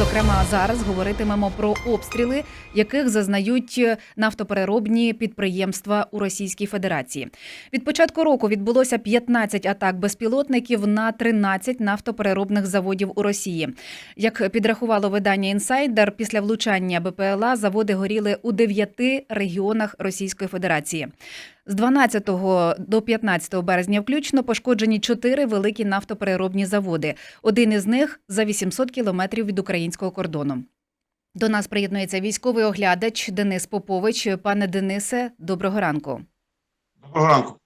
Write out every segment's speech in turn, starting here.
Зокрема, зараз говоритимемо про обстріли, яких зазнають нафтопереробні підприємства у Російській Федерації. Від початку року відбулося 15 атак безпілотників на 13 нафтопереробних заводів у Росії. Як підрахувало видання Інсайдер, після влучання БПЛА заводи горіли у 9 регіонах Російської Федерації. З 12 до 15 березня включно пошкоджені чотири великі нафтопереробні заводи. Один із них за 800 кілометрів від українського кордону. До нас приєднується військовий оглядач Денис Попович. Пане Денисе, доброго ранку. Доброго ранку.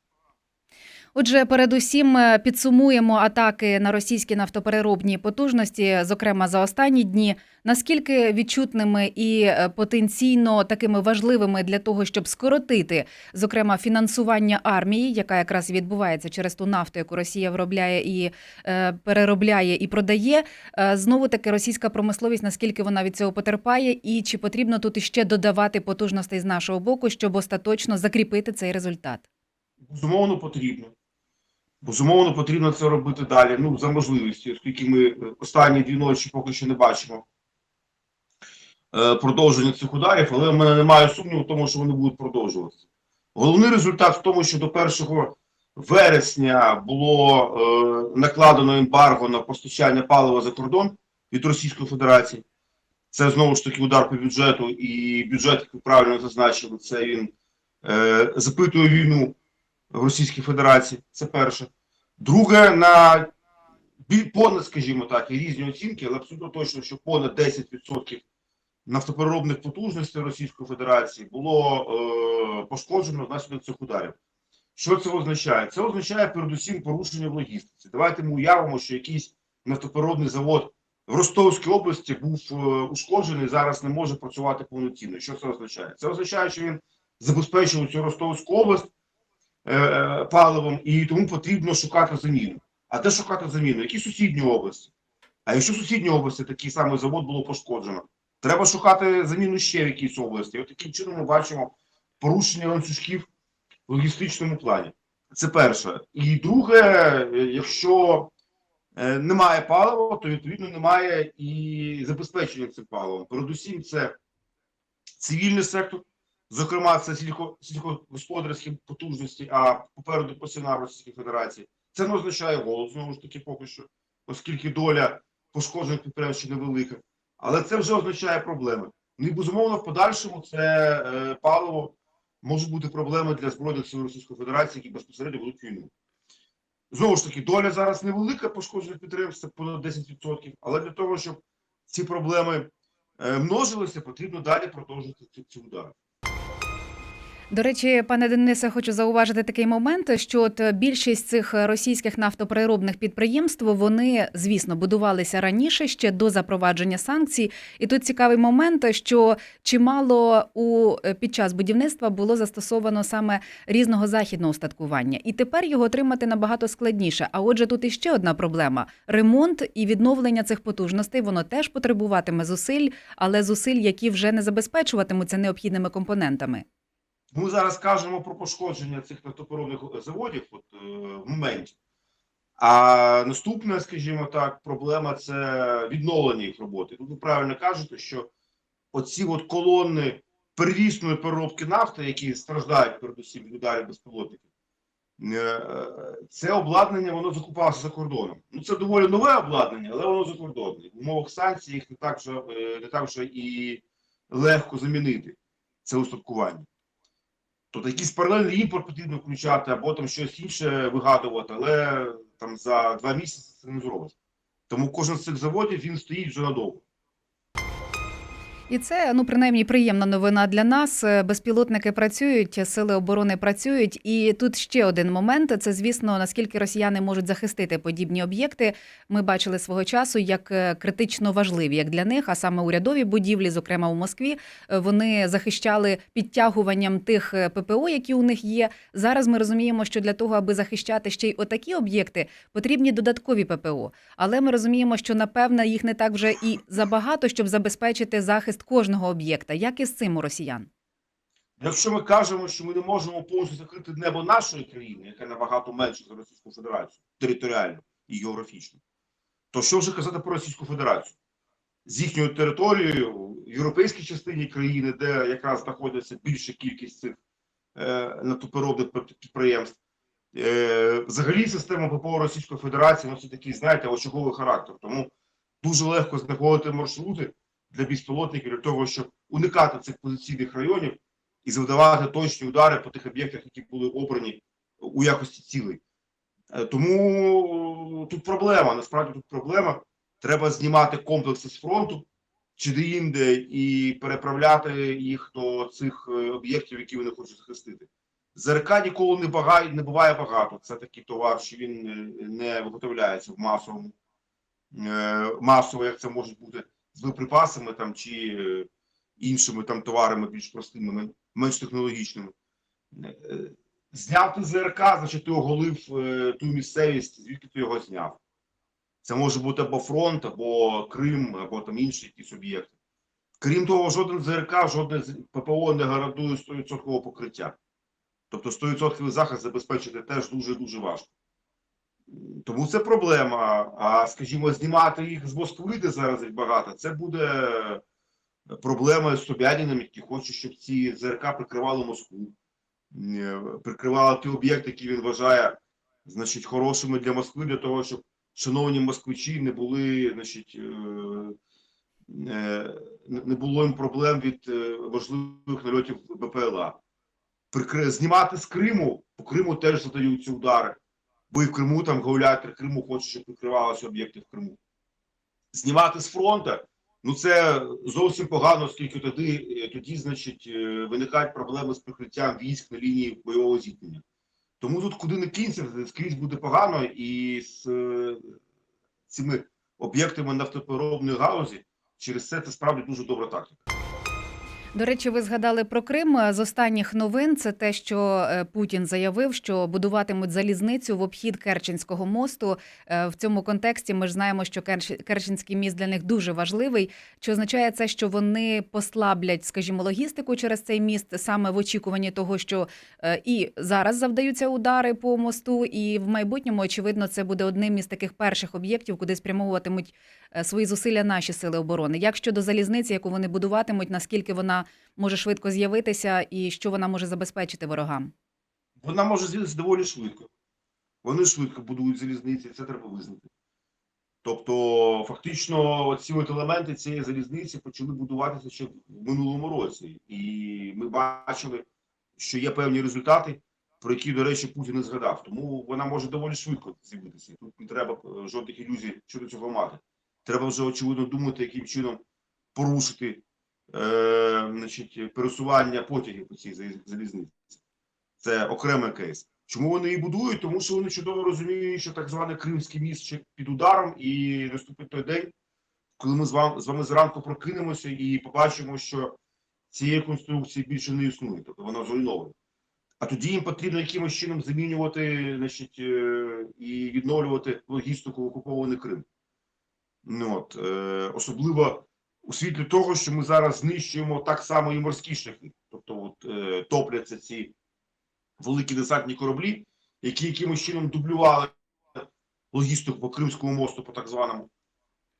Отже, передусім е, підсумуємо атаки на російські нафтопереробні потужності, зокрема за останні дні. Наскільки відчутними і е, потенційно такими важливими для того, щоб скоротити, зокрема, фінансування армії, яка якраз відбувається через ту нафту, яку Росія виробляє і е, переробляє і продає. Знову таки російська промисловість, наскільки вона від цього потерпає, і чи потрібно тут іще додавати потужностей з нашого боку, щоб остаточно закріпити цей результат? Безумовно, потрібно. Безумовно, потрібно це робити далі. Ну, за можливості, оскільки ми е, останні дві ночі поки що не бачимо е, продовження цих ударів, але в мене немає сумніву в тому, що вони будуть продовжуватися. Головний результат в тому, що до 1 вересня було е, накладено ембарго на постачання палива за кордон від Російської Федерації. Це знову ж таки удар по бюджету, і бюджет, як ви правильно зазначили, це він е, запитує війну в Російській Федерації. Це перше. Друге, на понад, скажімо так, і різні оцінки, але абсолютно точно, що понад 10% нафтопереробних потужностей Російської Федерації було е, пошкоджено внаслідок цих ударів. Що це означає? Це означає передусім порушення в логістиці. Давайте ми уявимо, що якийсь нафтопереробний завод в Ростовській області був е, ушкоджений, зараз не може працювати повноцінно. Що це означає? Це означає, що він забезпечував цю Ростовську область е, е, паливом, і тому потрібно шукати заміну. А де шукати заміну? Які сусідні області? А якщо в сусідній області такий самий завод було пошкоджено, треба шукати заміну ще в якійсь області. От таким чином ми бачимо порушення ланцюжків в логістичному плані. Це перше. І друге, е, якщо немає палива, то відповідно немає і забезпечення цим паливом. Передусім, це цивільний сектор, зокрема, це сільсько, сільськогосподарські потужності, а попереду посівна в Російській Федерації. Це не означає голод, знову ж таки, поки що, оскільки доля пошкоджених підприємств ще невелика. Але це вже означає проблеми. Ну і безумовно, в подальшому це е, паливо можуть бути проблеми для Збройних сил Російської Федерації, які безпосередньо ведуть війну. Знову ж таки, доля зараз невелика пошкоджених підприємств, це понад 10%, але для того, щоб ці проблеми е, множилися, потрібно далі продовжувати ці, ці удари. До речі, пане Денисе, хочу зауважити такий момент, що от більшість цих російських нафтопереробних підприємств вони, звісно, будувалися раніше ще до запровадження санкцій. І тут цікавий момент, що чимало у під час будівництва було застосовано саме різного західного устаткування, і тепер його отримати набагато складніше. А отже, тут іще одна проблема: ремонт і відновлення цих потужностей воно теж потребуватиме зусиль, але зусиль, які вже не забезпечуватимуться необхідними компонентами. Ми зараз кажемо про пошкодження цих нафтопереробних заводів от, е, в моменті. А наступна, скажімо так, проблема це відновлення їх роботи. Тут ви правильно кажете, що оці от колони первісної переробки нафти, які страждають передусім від ударів безпілотників, е, це обладнання воно закупалося за кордоном. Ну це доволі нове обладнання, але воно за кордоном. В умовах санкцій їх не так вже е, не так вже і легко замінити це устаткування. Тобто якийсь паралельний імпорт потрібно включати, або там щось інше вигадувати, але там за два місяці це не зробить. Тому кожен з цих заводів він стоїть вже надовго. І це ну принаймні приємна новина для нас. Е, Безпілотники працюють, сили оборони працюють. І тут ще один момент: це звісно, наскільки росіяни можуть захистити подібні об'єкти. Ми бачили свого часу як е, критично важливі, як для них, а саме урядові будівлі, зокрема у Москві, е, вони захищали підтягуванням тих ППО, які у них є. Зараз ми розуміємо, що для того, аби захищати ще й отакі об'єкти, потрібні додаткові ППО. Але ми розуміємо, що напевно їх не так вже і забагато, щоб забезпечити захист кожного об'єкта. Як із цим у росіян? Якщо ми кажемо, що ми не можемо повністю закрити небо нашої країни, яке набагато менше за Російську Федерацію, територіально і географічно, то що вже казати про Російську Федерацію? з їхньою територією в європейській частині країни, де якраз знаходиться більша кількість цих е, нафтопереробних підприємств. Е, взагалі, система ППО Російської Федерації носить такий, знаєте, очаговий характер. Тому дуже легко знаходити маршрути для безпілотників для того, щоб уникати цих позиційних районів і завдавати точні удари по тих об'єктах, які були обрані у якості цілей. Е, Тому тут проблема. Насправді тут проблема. Треба знімати комплекси з фронту чи де-інде і переправляти їх до цих е, об'єктів, які вони хочуть захистити. ЗРК ніколи не, багає, не буває багато. Це такий товар, що він е, не виготовляється в масовому масово, як це може бути з боєприпасами там чи е, іншими там товарами більш простими, менш технологічними. Е, Зняв ти ЗРК, значить ти оголив е, ту місцевість, звідки ти його зняв. Це може бути або фронт, або Крим, або там інші якісь об'єкти. Крім того, жоден ЗРК, жодне ППО не гарантує 100% покриття. Тобто 100% захист забезпечити теж дуже-дуже важко. Тому це проблема. А скажімо, знімати їх з Москви, де зараз багато, це буде проблема з Собяніним, які хочуть, щоб ці ЗРК прикривали Москву, е, прикривали ті об'єкти, які він вважає значить, хорошими для Москви, для того, щоб шановні москвичі не були, значить, е, е, не було їм проблем від можливих нальотів БПЛА. Знімати з Криму, по Криму теж задаються удари, і в Криму там гауляйтер Криму хоче, щоб прикривалися об'єкти в Криму. Знімати з фронту, ну це зовсім погано, оскільки тоді, е, тоді значить, е, виникають проблеми з прикриттям військ на лінії бойового зіткнення. Тому тут куди не кінця, скрізь буде погано, і з е, цими об'єктами нафтопереробної галузі через це це справді дуже добра тактика. До речі, ви згадали про Крим. З останніх новин це те, що е, Путін заявив, що будуватимуть залізницю в обхід Керченського мосту. Е, В цьому контексті ми ж знаємо, що Керч- Керченський міст для них дуже важливий. Чи означає це, що вони послаблять, скажімо, логістику через цей міст саме в очікуванні того, що е, і зараз завдаються удари по мосту, і в майбутньому, очевидно, це буде одним із таких перших об'єктів, куди спрямовуватимуть свої зусилля наші сили оборони. Як щодо залізниці, яку вони будуватимуть, наскільки вона може швидко з'явитися і що вона може забезпечити ворогам? Вона може з'явитися доволі швидко. Вони швидко будують залізниці, це треба визнати. Тобто, фактично, ці от елементи цієї залізниці почали будуватися ще в минулому році. І ми бачили, що є певні результати, про які, до речі, Путін не згадав. Тому вона може доволі швидко з'явитися. Тут не треба е, жодних ілюзій щодо цього мати. Треба вже, очевидно, думати, яким чином порушити е, значить, пересування потягів по цій залізниці. Це окремий кейс. Чому вони її будують? Тому що вони чудово розуміють, що так званий Кримський міст ще під ударом, і наступить той день, коли ми з вами, з вами зранку прокинемося і побачимо, що цієї конструкції більше не існує, тобто вона зруйнована. А тоді їм потрібно якимось чином замінювати значить, е, і відновлювати логістику окупований Крим. Ну, от, е, особливо у світлі того, що ми зараз знищуємо так само і морські шляхи. Тобто от, е, топляться ці великі десантні кораблі, які якимось чином дублювали логістику по Кримському мосту, по так званому.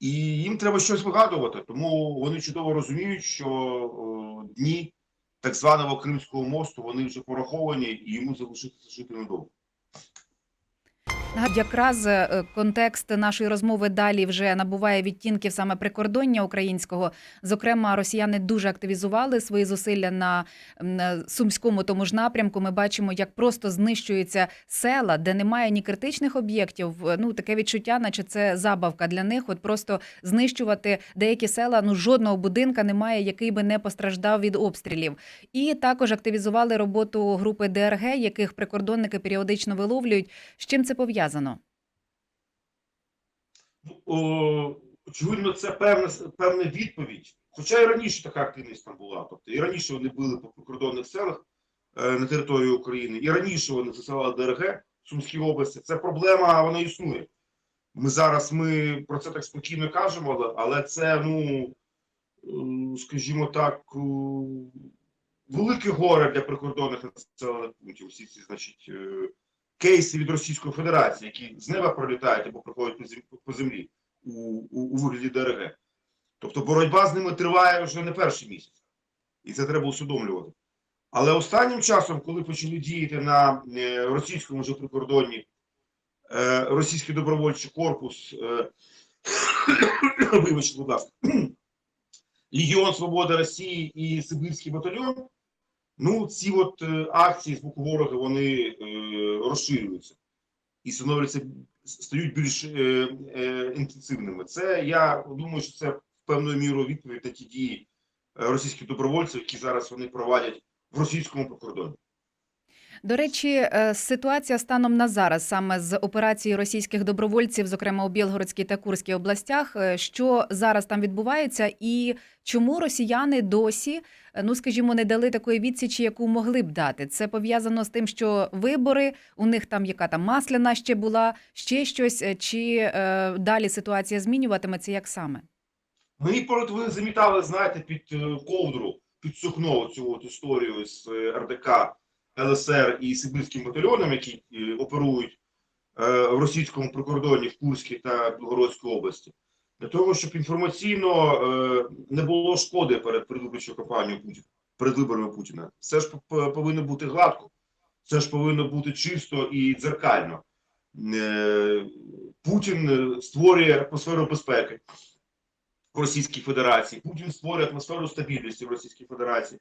І їм треба щось вигадувати, тому вони чудово розуміють, що о, дні так званого Кримського мосту вони вже пораховані і йому залишитися жити недовго. Якраз е, контекст нашої розмови далі вже набуває відтінків саме прикордоння українського. Зокрема, росіяни дуже активізували свої зусилля на сумському тому ж напрямку. Ми бачимо, як просто знищуються села, де немає ні критичних об'єктів. Ну таке відчуття, наче це забавка для них. От просто знищувати деякі села. Ну жодного будинка немає, який би не постраждав від обстрілів. І також активізували роботу групи ДРГ, яких прикордонники періодично виловлюють. З чим це пов'язано? Ну, о, очевидно, це певна, певна відповідь. Хоча і раніше така активність там була. Тобто і раніше вони били по прикордонних селах е, на території України, і раніше вони засилали ДРГ в Сумській області. Це проблема, вона існує. Ми зараз ми про це так спокійно кажемо, але, але це, ну, е, скажімо так, е, велике горе для прикордонних населених пунктів. Всі ці, значить, е, кейси від Російської Федерації, які з неба пролітають або проходять по зем- по землі у, у, у вигляді ДРГ. Тобто боротьба з ними триває вже не перший місяць. І це треба усвідомлювати. Але останнім часом, коли почали діяти на е, російському вже прикордонні е, російський добровольчий корпус, е, вибачте, будь ласка, Легіон Свободи Росії і Сибірський батальйон, ну, ці от акції з боку ворога вони розширюються і становляться стають більш е, е, інтенсивними. Це я думаю, що це певною мірою відповідь на ті дії е, російських добровольців, які зараз вони проводять в російському прикордоні. До речі, е, ситуація станом на зараз, саме з операції російських добровольців, зокрема у Білгородській та Курській областях, е, що зараз там відбувається, і чому росіяни досі, е, ну скажімо, не дали такої відсічі, яку могли б дати? Це пов'язано з тим, що вибори у них там яка там масляна ще була, ще щось, чи е, далі ситуація змінюватиметься, як саме? Мені поряд ви замітали, знаєте, під ковдру, під сукно цю от історію з РДК, ЛСР і Сибірським батальйоном, які е, оперують е, в російському прикордоні в Курській та Білгородській області, для того, щоб інформаційно е, не було шкоди перед передвиборчою кампанією Путіна, перед виборами Путіна. Все ж повинно бути гладко, все ж повинно бути чисто і дзеркально. Путін створює атмосферу безпеки в Російській Федерації. Путін створює атмосферу стабільності в Російській Федерації.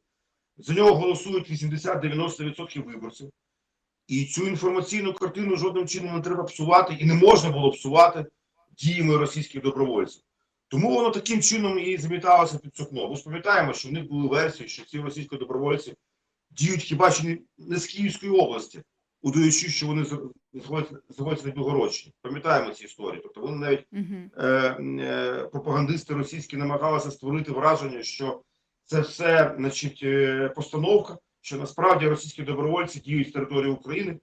За нього голосують 80-90% виборців. І цю інформаційну картину жодним чином не треба псувати і не можна було псувати діями російських добровольців. Тому воно таким чином і заміталося під сукно. Ми пам'ятаємо, що в них були версії, що ці російські добровольці діють хіба що не- з Київської області, удаючи, що вони знаходяться на Білгородщині. Пам'ятаємо ці історії. Тобто вони навіть Угу. е, е, пропагандисти російські намагалися створити враження, що це все значить, е, постановка, що насправді російські добровольці діють з території України,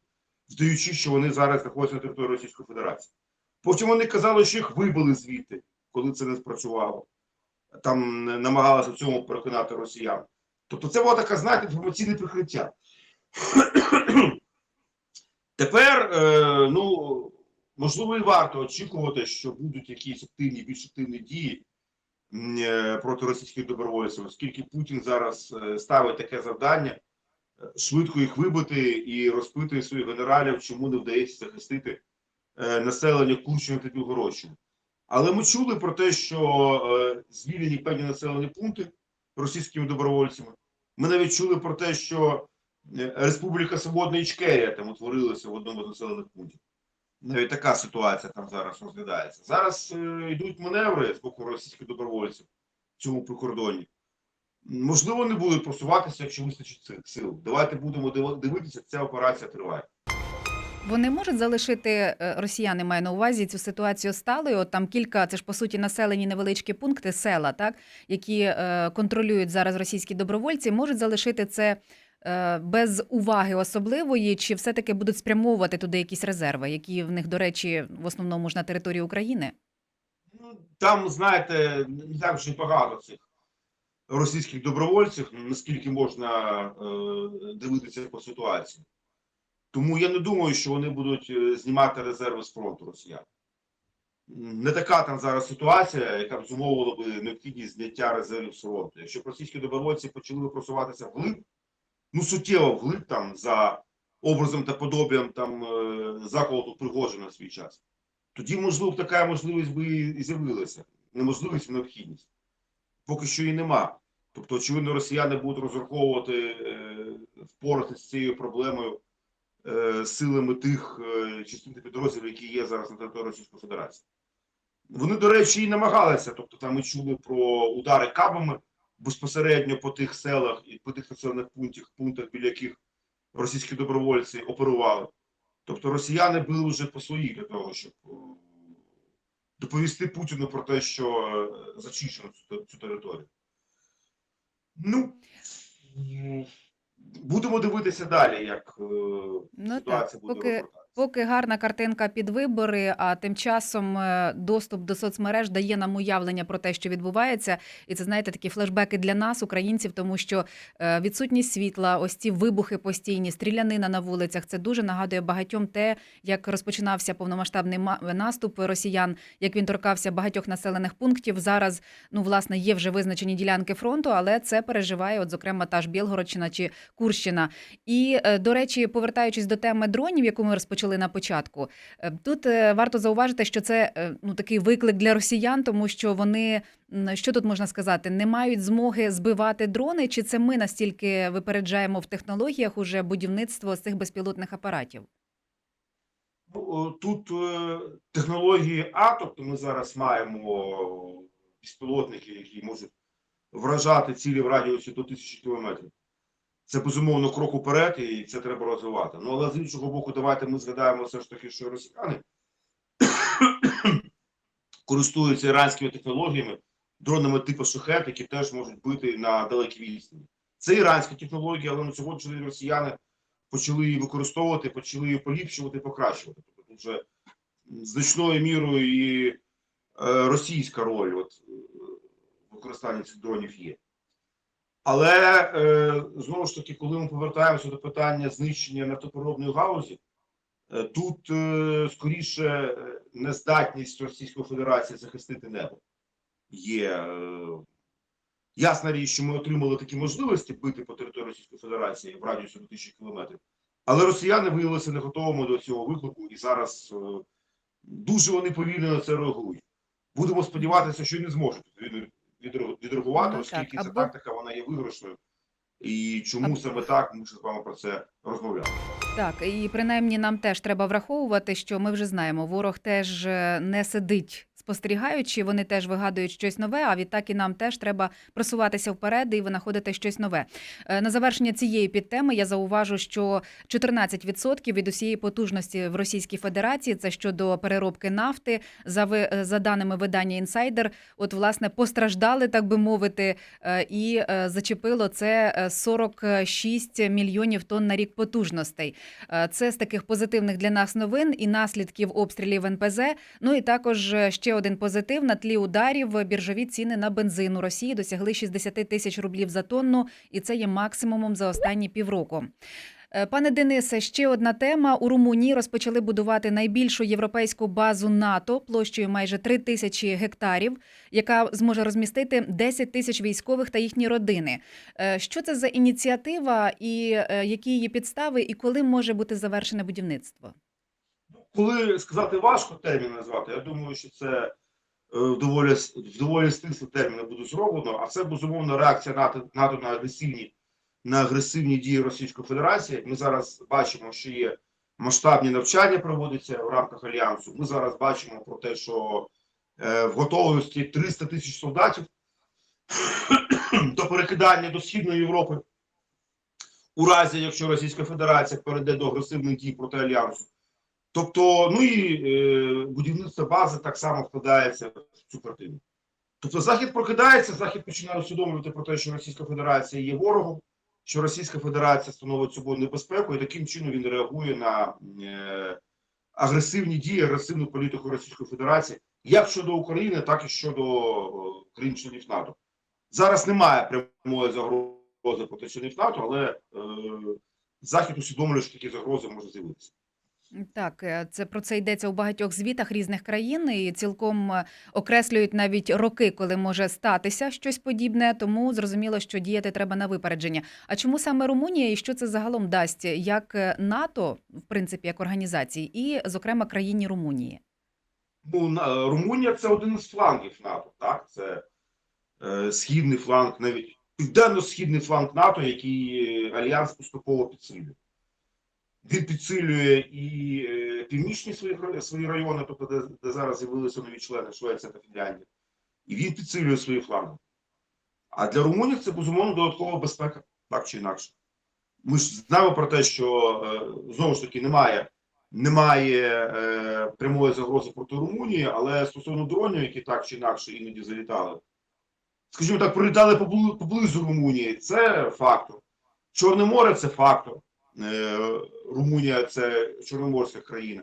вдаючи, що вони зараз знаходяться на території Російської Федерації. Потім вони казали, що їх вибили звідти, коли це не спрацювало. Там намагалися в цьому переконати росіян. Тобто це було таке, знаєте, інформаційне прикриття. Тепер, е, ну, можливо, і варто очікувати, що будуть якісь активні, більш активні дії проти російських добровольців, оскільки Путін зараз е, ставить таке завдання е, швидко їх вибити і розпитує своїх генералів, чому не вдається захистити е, населення Курщини та Білгородщини. Але ми чули про те, що е, звільнені певні населені пункти російськими добровольцями. Ми навіть чули про те, що е, Республіка Свободна Ічкерія там утворилася в одному з населених пунктів. Навіть така ситуація там зараз розглядається. Зараз е, йдуть маневри з боку російських добровольців в цьому прикордоні. Можливо, не будуть просуватися, якщо вистачить цих сил. Давайте будемо див- дивитися, ця операція триває. Вони можуть залишити е, росіяни, маю на увазі цю ситуацію сталою. Там кілька, це ж по суті населені невеличкі пункти, села, так які е, контролюють зараз російські добровольці, можуть залишити це без уваги особливої, чи все-таки будуть спрямовувати туди якісь резерви, які в них, до речі, в основному ж на території України. Ну, там, знаєте, не так вже багато цих російських добровольців, наскільки можна е, дивитися по ситуації. Тому я не думаю, що вони будуть е, знімати резерви з фронту росіян. Не така там зараз ситуація, яка б зумовила би необхідність зняття резервів з фронту. Якщо б російські добровольці почали просуватися вглиб, ну суттєво вглиб там за образом та подобієм там е, заколоту Пригожина в свій час тоді, можливо, така можливість би і з'явилася. Неможливість, необхідність. Поки що її нема. Тобто, очевидно, росіяни будуть розраховувати е, впоратися з цією проблемою е, силами тих е, частин підрозділів, які є зараз на території Російської Федерації. Вони, до речі, і намагалися. Тобто, там ми чули про удари кабами безпосередньо по тих селах і по тих населених пунктах, пунктах, біля яких російські добровольці оперували. Тобто росіяни били вже по своїх для того, щоб е, доповісти Путіну про те, що е, зачищено цю, цю територію. Ну, будемо дивитися далі, як е, Ну ситуація так, буде поки розвиватися. Поки гарна картинка під вибори, а тим часом е, доступ до соцмереж дає нам уявлення про те, що відбувається, і це знаєте такі флешбеки для нас, українців, тому що е, відсутність світла, ось ці вибухи постійні, стрілянина на вулицях. Це дуже нагадує багатьом те, як розпочинався повномасштабний наступ росіян, як він торкався багатьох населених пунктів. Зараз ну власне є вже визначені ділянки фронту, але це переживає, от зокрема та ж Білгородщина чи Курщина. І е, до речі, повертаючись до теми дронів, яку ми розпочали на початку, е, тут е, варто зауважити, що це е, ну такий виклик для росіян, тому що вони що тут можна сказати, не мають змоги збивати дрони, чи це ми настільки випереджаємо в технологіях уже будівництво цих безпілотних апаратів? Ну, Тут технології А, тобто ми зараз маємо безпілотники, які можуть вражати цілі в радіусі до тисячі кілометрів. Це безумовно крок уперед, і це треба розвивати. Ну але з іншого боку, давайте ми згадаємо все ж таки, що росіяни користуються іранськими технологіями, дронами типу шахет, які теж можуть бити на далекій відстані. Це іранська технологія, але на сьогоднішній росіяни почали її використовувати, почали її поліпшувати, покращувати. Тобто тут вже значною мірою і е, російська роль от, е, використання цих дронів є. Але е, знову ж таки, коли ми повертаємося до питання знищення нафтопереробної галузі, е, тут е, скоріше е, нездатність Російської Федерації захистити небо є. Е, ясна річ, що ми отримали такі можливості бити по території Російської Федерації в радіусі до тисячі кілометрів. Але росіяни виявилися не готовими до цього виклику, і зараз е, дуже вони повільно на це реагують. Будемо сподіватися, що не зможуть відреагувати, Ну, оскільки ця або- тактика вона є виграшною. І чому саме так, ми ще з вами про це розмовляли. Так, і принаймні нам теж треба враховувати, що ми вже знаємо, ворог теж е, не сидить спостерігаючи, вони теж вигадують щось нове. А відтак і нам теж треба просуватися вперед і винаходити щось нове. Е, На завершення цієї підтеми я зауважу, що 14% від усієї потужності в Російській Федерації це щодо переробки нафти. За е, за даними видання інсайдер, от власне постраждали, так би мовити, е, і зачепило це е, 46 мільйонів тонн на рік потужностей. Це з таких позитивних для нас новин і наслідків обстрілів НПЗ. Ну і також ще один позитив на тлі ударів. Біржові ціни на бензин у Росії досягли 60 тисяч рублів за тонну, і це є максимумом за останні півроку. Е, Пане Денисе, ще одна тема. У Румунії розпочали будувати найбільшу європейську базу НАТО площею майже 3 тисячі гектарів, яка зможе розмістити 10 тисяч військових та їхні родини. Е, Що це за ініціатива, і е, які її підстави, і коли може бути завершене будівництво? Коли сказати важко термін назвати, я думаю, що це е, доволі, доволі стислі терміни буде зроблено, а це безумовно реакція НАТО, НАТО на агресивні на агресивні дії Російської Федерації. Ми зараз бачимо, що є масштабні навчання проводяться в рамках альянсу. Ми зараз бачимо про те, що е, в готовності 300 тисяч солдатів до перекидання до Східної Європи. У разі, якщо Російська Федерація перейде до агресивних дій проти альянсу. Тобто, ну і е, будівництво бази так само вкладається в цю картину. Тобто, Захід прокидається, Захід починає усвідомлювати про те, що Російська Федерація є ворогом, що Російська Федерація становить собою небезпеку, і таким чином він реагує на е, агресивні дії, агресивну політику Російської Федерації, як щодо України, так і щодо е, країн-членів НАТО. Зараз немає прямої загрози проти членів НАТО, але е, Захід усвідомлює, що такі загрози можуть з'явитися. Так, е, це про це йдеться у багатьох звітах різних країн, і цілком е, окреслюють навіть роки, коли може статися щось подібне. Тому зрозуміло, що діяти треба на випередження. А чому саме Румунія і що це загалом дасть як е, НАТО, в принципі, як організації, і зокрема країні Румунії? Ну, Румунія це один із флангів НАТО, так? Це е, східний фланг, навіть південно-східний фланг НАТО, який альянс поступово підсилює. Він підсилює і е, північні свої, свої райони, тобто де, де зараз з'явилися нові члени Швеція та Фінляндія, і він підсилює свої фланги. А для Румунії це безумовно додаткова безпека, так чи інакше. Ми ж знаємо про те, що е, знову ж таки немає немає е, прямої загрози проти Румунії, але стосовно дронів, які так чи інакше іноді залітали, скажімо так, прилітали поблизу Румунії, це фактор. Чорне море це фактор. Е, Румунія це чорноморська країна.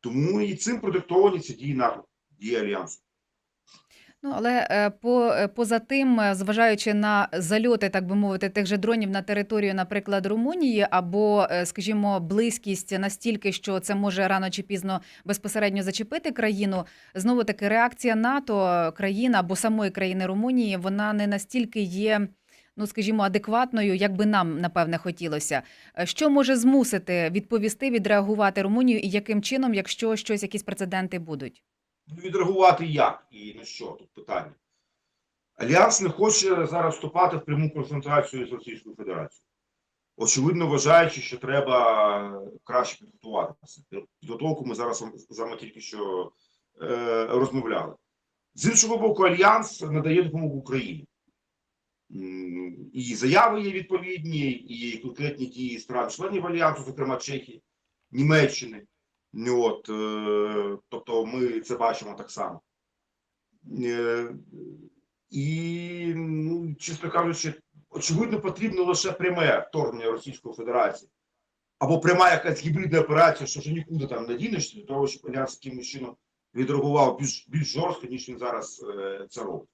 Тому і цим продиктовані ці дії НАТО, дії альянсу. Ну але е, по е, поза тим, зважаючи на зальоти, так би мовити, тих же дронів на територію, наприклад, Румунії, або, скажімо, близькість настільки, що це може рано чи пізно безпосередньо зачепити країну. Знову таки, реакція НАТО країна або самої країни Румунії, вона не настільки є. Ну, скажімо, адекватною, як би нам напевне хотілося. Е, Що може змусити відповісти, відреагувати Румунію, і яким чином, якщо щось, якісь прецеденти будуть? Ну, Відреагувати як і на що тут питання. Альянс не хоче зараз вступати в пряму конфронтацію з Російською Федерацією. Очевидно, вважаючи, що треба краще підготуватися. Підготовку ми зараз з вами тільки що е, розмовляли. З іншого боку, Альянс надає допомогу Україні. І заяви є відповідні, і конкретні дії стран-членів Альянсу, зокрема Чехії, Німеччини. От, е, тобто ми це бачимо так само. Е, і, ну, чесно кажучи, очевидно, потрібно лише пряме вторгнення Російської Федерації. Або пряма якась гібридна операція, що вже нікуди там не дінешся, для того, щоб Альянс якимось чином відреагував більш, більш жорстко, ніж він зараз е, це робить.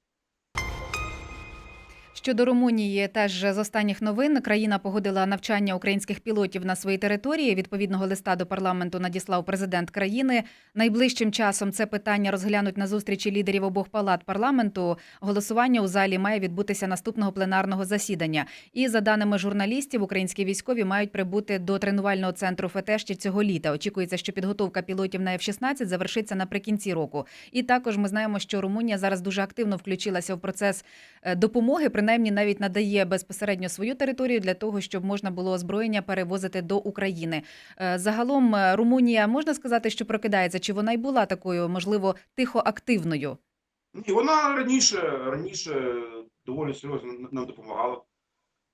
Щодо Румунії, теж з останніх новин країна погодила навчання українських пілотів на своїй території. Відповідного листа до парламенту надіслав президент країни. Найближчим часом це питання розглянуть на зустрічі лідерів обох палат парламенту. Голосування у залі має відбутися наступного пленарного засідання. І за даними журналістів, українські військові мають прибути до тренувального центру ще цього літа. Очікується, що підготовка пілотів на F-16 завершиться наприкінці року. І також ми знаємо, що Румунія зараз дуже активно включилася в процес е, допомоги, принаймні навіть надає безпосередньо свою територію для того, щоб можна було озброєння перевозити до України. Е, Загалом е, Румунія можна сказати, що прокидається, чи вона й була такою, можливо, тихо активною? Ні, вона раніше, раніше доволі серйозно нам допомагала.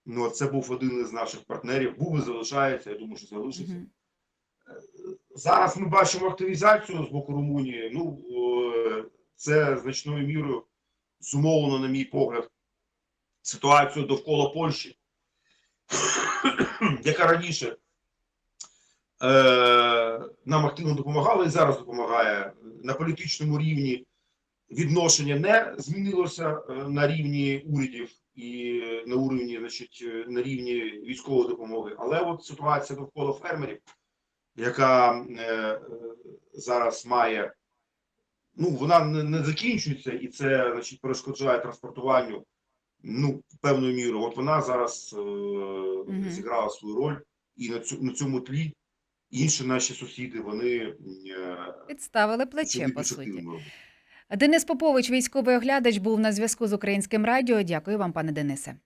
Ну, це був один із наших партнерів. Був і залишається, я думаю, що залишиться. Мгм. Зараз ми бачимо активізацію з боку Румунії. Ну, це значною мірою зумовлено, на мій погляд, ситуацію довкола Польщі, яка раніше е, нам активно допомагала і зараз допомагає на політичному рівні. Відношення не змінилося е, на рівні урядів і на уровні, значить, е, на рівні військової допомоги. Але от ситуація довкола фермерів, яка е, зараз має, ну вона не, не закінчується, і це значить перешкоджає транспортуванню. Ну, певною мірою. От вона зараз е, зіграла свою роль, і на цю на цьому тлі інші наші сусіди вони е, Підставили плече, по суті. Денис Попович, військовий оглядач, був на зв'язку з українським радіо. Дякую вам, пане Денисе.